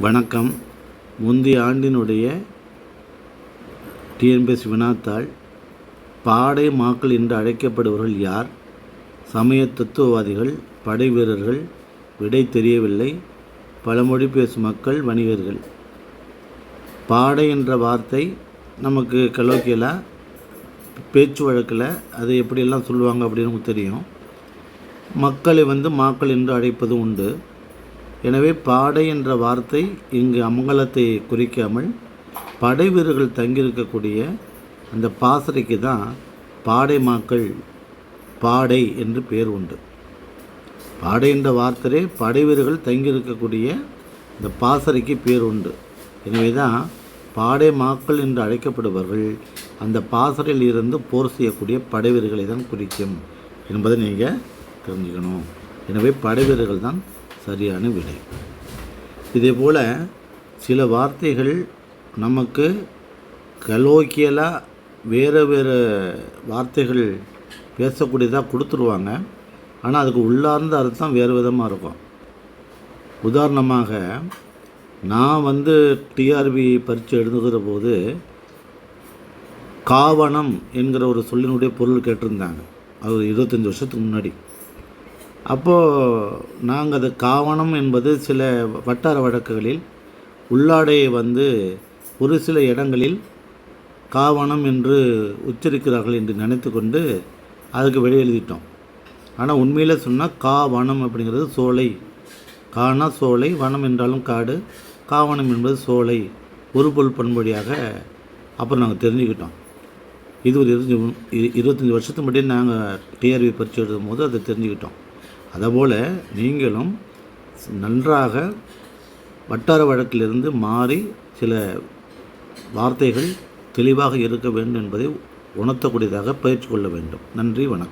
வணக்கம். முந்தைய ஆண்டினுடைய டிஎன்பிஎஸ் வினாத்தாள் பாடை மாக்கள் என்று அழைக்கப்படுபவர்கள் யார்? சமய தத்துவவாதிகள் படை வீரர்கள் விடை தெரியவில்லை. பழமொழி பேசும் மக்கள் வணிகர்கள். பாடை என்ற வார்த்தை நமக்கு கலோக்கியலாக பேச்சு வழக்கில் அது எப்படியெல்லாம் சொல்லுவாங்க அப்படின்னு நமக்கு தெரியும். மக்களை வந்து மாக்கள் என்று அழைப்பது உண்டு. எனவே பாடை என்ற வார்த்தை இங்கு அமங்கலத்தை குறிக்காமல் படை வீரர்கள் தங்கியிருக்கக்கூடிய அந்த பாசறைக்கு தான் பாடை மாக்கள் பாடை என்று பெயர் உண்டு. பாடை என்ற வார்த்தையே படை வீரர்கள் தங்கியிருக்கக்கூடிய இந்த பாசறைக்கு பேர் உண்டு. எனவே தான் பாடை மாக்கள் என்று அழைக்கப்படுபவர்கள் அந்த பாசறையில் இருந்து போர் செய்யக்கூடிய படை வீரர்களை தான் குறிக்கும் என்பதை நீங்கள் தெரிஞ்சுக்கணும். எனவே படை வீரர்கள் தான் சரியான விடை. இதே போல் சில வார்த்தைகள் நமக்கு கலோக்கியலாக வேறு வேறு வார்த்தைகள் பேசக்கூடியதாக கொடுத்துருவாங்க. ஆனால் அதுக்கு உள்ளார்ந்த அர்த்தம் வேறு விதமாக இருக்கும். உதாரணமாக நான் வந்து டிஆர்பி பரீட்சை எழுதுகிற போது காவணம் என்கிற ஒரு சொல்லினுடைய பொருள் கேட்டிருந்தாங்க. அது ஒரு இருபத்தஞ்சி வருஷத்துக்கு முன்னாடி. அப்போது நாங்கள் அது காவணம் என்பது சில வட்டார வழக்குகளில் உள்ளாடையை வந்து ஒரு சில இடங்களில் காவணம் என்று உச்சரிக்கிறார்கள் என்று நினைத்து கொண்டு அதுக்கு வெளியே எழுதிட்டோம். ஆனால் உண்மையில் சொன்னால் காவணம் அப்படிங்கிறது சோலை. கானா சோலை வனம் என்றாலும் காடு. காவணம் என்பது சோலை. ஒரு பொருள் பண்படியாக அப்புறம் நாங்கள் தெரிஞ்சுக்கிட்டோம். இது ஒரு இருபத்தஞ்சி இருபத்தஞ்சி வருஷத்துக்கு முன்னாடியே நாங்கள் டிஆர்பி பரிச்சு எழுதும் போது அதை தெரிஞ்சுக்கிட்டோம். அதுபோல் நீங்களும் நன்றாக வட்டார வழக்கிலிருந்து மாறி சில வார்த்தைகள் தெளிவாக இருக்க வேண்டும் என்பதை உணர்த்தக்கூடியதாக பயிற்சி கொள்ள வேண்டும். நன்றி வணக்கம்.